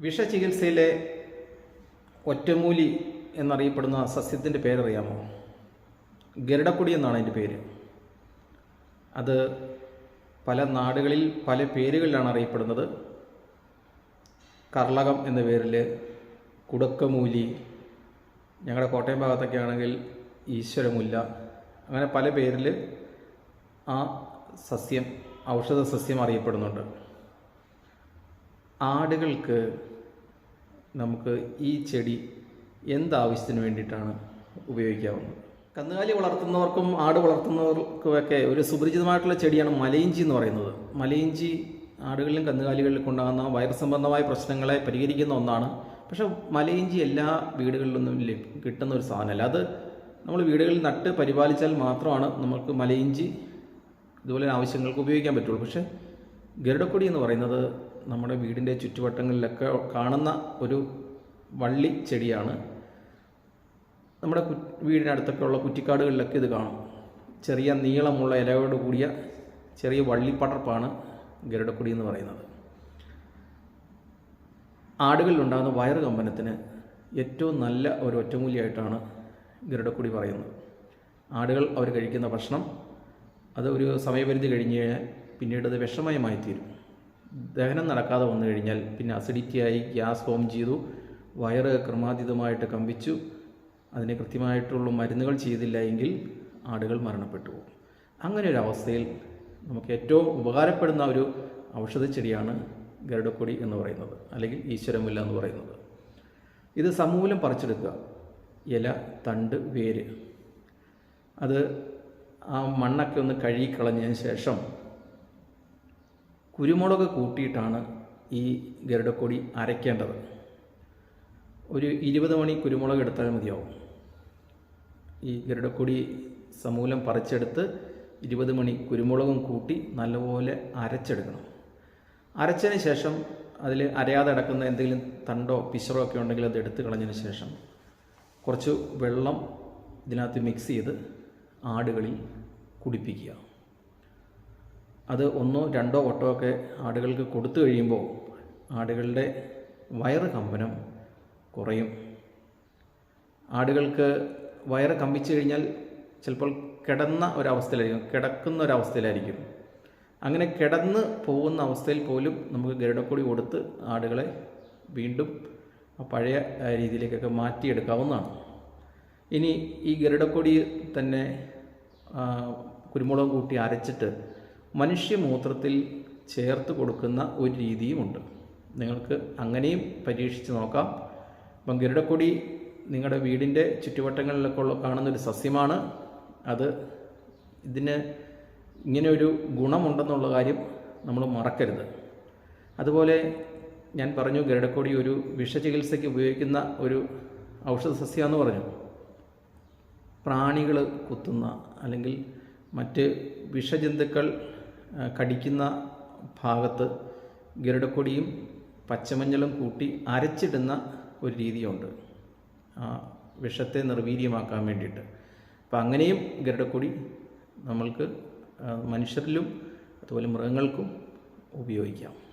വിഷചികിത്സയിലെ ഒറ്റമൂലി എന്നറിയപ്പെടുന്ന സസ്യത്തിന്റെ പേരറിയാമോ? ഗരുഡക്കൊടി എന്നാണ് അതിന്റെ പേര്. അത് പല നാടുകളിൽ പല പേരുകളിലാണ് അറിയപ്പെടുന്നത്. കർളകം എന്ന പേരിൽ കുടക്കമൂലി ഞങ്ങളുടെ കോട്ടയം ഭാഗത്തൊക്കെ ആണെങ്കിൽ ഈശ്വരമുല്ല അങ്ങനെ പല പേരിൽ ആ സസ്യം ഔഷധ സസ്യം അറിയപ്പെടുന്നുണ്ട്. ആടുകൾക്ക് നമുക്ക് ഈ ചെടി എന്താവശ്യത്തിന് വേണ്ടിയിട്ടാണ് ഉപയോഗിക്കാവുന്നത്? കന്നുകാലി വളർത്തുന്നവർക്കും ആട് വളർത്തുന്നവർക്കുമൊക്കെ ഒരു സുപരിചിതമായിട്ടുള്ള ചെടിയാണ് മലയിഞ്ചി എന്ന് പറയുന്നത്. മലയിഞ്ചി ആടുകളിലും കന്നുകാലികളിലും ഉണ്ടാകുന്ന വൈറസ് സംബന്ധമായ പ്രശ്നങ്ങളെ പരിഹരിക്കുന്ന ഒന്നാണ്. പക്ഷെ മലയിഞ്ചി എല്ലാ വീടുകളിലൊന്നും കിട്ടുന്ന ഒരു സാധനമല്ല. അത് നമ്മൾ വീടുകളിൽ നട്ട് പരിപാലിച്ചാൽ മാത്രമാണ് നമുക്ക് മലയിഞ്ചി ഇതുപോലെ ആവശ്യങ്ങൾക്ക് ഉപയോഗിക്കാൻ പറ്റുള്ളൂ. പക്ഷേ ഗരുഡക്കൊടി എന്ന് പറയുന്നത് നമ്മുടെ വീടിന്റെ ചുറ്റുവട്ടങ്ങളിലൊക്കെ കാണുന്ന ഒരു വള്ളി ചെടിയാണ്. നമ്മുടെ കു വീടിനടുത്തൊക്കെ ഉള്ള കുറ്റിക്കാടുകളിലൊക്കെ ഇത് കാണും. ചെറിയ നീളമുള്ള ഇലയോട് കൂടിയ ചെറിയ വള്ളിപ്പടർപ്പാണ് ഗരുഡക്കുടി എന്ന് പറയുന്നത്. ആടുകളിലുണ്ടാകുന്ന വയറ് കമ്പനത്തിന് ഏറ്റവും നല്ല ഒരു ഒറ്റമൂലിയായിട്ടാണ് ഗരുഡക്കുടി പറയുന്നത്. ആടുകൾ അവർ കഴിക്കുന്ന ഭക്ഷണം അത് ഒരു സമയപരിധി കഴിഞ്ഞ് കഴിഞ്ഞാൽ പിന്നീട് അത് വിഷമയമായി തീരും. ദഹനം നടക്കാതെ വന്നു കഴിഞ്ഞാൽ പിന്നെ അസിഡിറ്റിയായി ഗ്യാസ് ഫോം ചെയ്തു വയറ് ക്രമാതീതമായിട്ട് കമ്പിച്ചു അതിന് കൃത്യമായിട്ടുള്ള മരുന്നുകൾ ചെയ്തില്ല എങ്കിൽ ആടുകൾ മരണപ്പെട്ടു പോകും. അങ്ങനെ ഒരു അവസ്ഥയിൽ നമുക്ക് ഏറ്റവും ഉപകാരപ്പെടുന്ന ഒരു ഔഷധ ചെടിയാണ് ഗരുഡക്കൊടി എന്ന് പറയുന്നത് അല്ലെങ്കിൽ ഈശ്വരമില്ല എന്ന് പറയുന്നത്. ഇത് സമൂലം പറിച്ചെടുക്കുക. ഇല തണ്ട് വേര്. അത് ആ മണ്ണൊക്കെ ഒന്ന് കഴുകിക്കളഞ്ഞതിന് ശേഷം കുരുമുളക് കൂട്ടിയിട്ടാണ് ഈ ഗരുഡക്കൊടി അരയ്ക്കേണ്ടത്. ഒരു ഇരുപത് മണി കുരുമുളക് എടുത്താൽ മതിയാവും. ഈ ഗരുഡക്കൊടി സമൂലം പറിച്ചെടുത്ത് ഇരുപത് മണി കുരുമുളകും കൂട്ടി നല്ലപോലെ അരച്ചെടുക്കണം. അരച്ചതിന് ശേഷം അതിൽ അരയാതെ അടക്കുന്ന എന്തെങ്കിലും തണ്ടോ പിശറോ ഒക്കെ ഉണ്ടെങ്കിൽ അത് എടുത്തു കളഞ്ഞതിന് ശേഷം കുറച്ച് വെള്ളം ഇതിനകത്ത് മിക്സ് ചെയ്ത് ആടുകളിൽ കുടിപ്പിക്കുക. അത് ഒന്നോ രണ്ടോ വട്ടോ ഒക്കെ ആടുകൾക്ക് കൊടുത്തു കഴിയുമ്പോൾ ആടുകളുടെ വയറ് കമ്പനം കുറയും. ആടുകൾക്ക് വയറ് കമ്പിച്ചു കഴിഞ്ഞാൽ ചിലപ്പോൾ കിടന്ന ഒരവസ്ഥയിലായിരിക്കും കിടക്കുന്ന ഒരവസ്ഥയിലായിരിക്കും. അങ്ങനെ കിടന്ന് പോകുന്ന അവസ്ഥയിൽ പോലും നമുക്ക് ഗരുഡക്കൊടി കൊടുത്ത് ആടുകളെ വീണ്ടും പഴയ രീതിയിലേക്കൊക്കെ മാറ്റിയെടുക്കാവുന്നതാണ്. ഇനി ഈ ഗരുഡക്കൊടി തന്നെ കുരുമുളക് കൂട്ടി അരച്ചിട്ട് മനുഷ്യമൂത്രത്തിൽ ചേർത്ത് കൊടുക്കുന്ന ഒരു രീതിയുമുണ്ട്. നിങ്ങൾക്ക് അങ്ങനെയും പരീക്ഷിച്ച് നോക്കാം. അപ്പം ഗരുഡക്കൊടി നിങ്ങളുടെ വീടിന്റെ ചുറ്റുവട്ടങ്ങളിലൊക്കെ ഉള്ള കാണുന്നൊരു സസ്യമാണ്. അത് ഇതിന് ഇങ്ങനെ ഒരു ഗുണമുണ്ടെന്നുള്ള കാര്യം നമ്മൾ മറക്കരുത്. അതുപോലെ ഞാൻ പറഞ്ഞു ഗരുഡക്കൊടി ഒരു വിഷചികിത്സയ്ക്ക് ഉപയോഗിക്കുന്ന ഒരു ഔഷധ സസ്യമെന്ന് പറഞ്ഞു. പ്രാണികൾ കുത്തുന്ന അല്ലെങ്കിൽ മറ്റ് വിഷജന്തുക്കൾ കടിക്കുന്ന ഭാഗത്ത് ഗരുഡക്കൊടിയും പച്ചമഞ്ഞളും കൂട്ടി അരച്ചിടുന്ന ഒരു രീതിയുണ്ട്. ആ വിഷത്തെ നിർവീര്യമാക്കാൻ വേണ്ടിയിട്ട്. അപ്പം അങ്ങനെയും ഗരുഡക്കൊടി നമ്മൾക്ക് മനുഷ്യരിലും അതുപോലെ മൃഗങ്ങൾക്കും ഉപയോഗിക്കാം.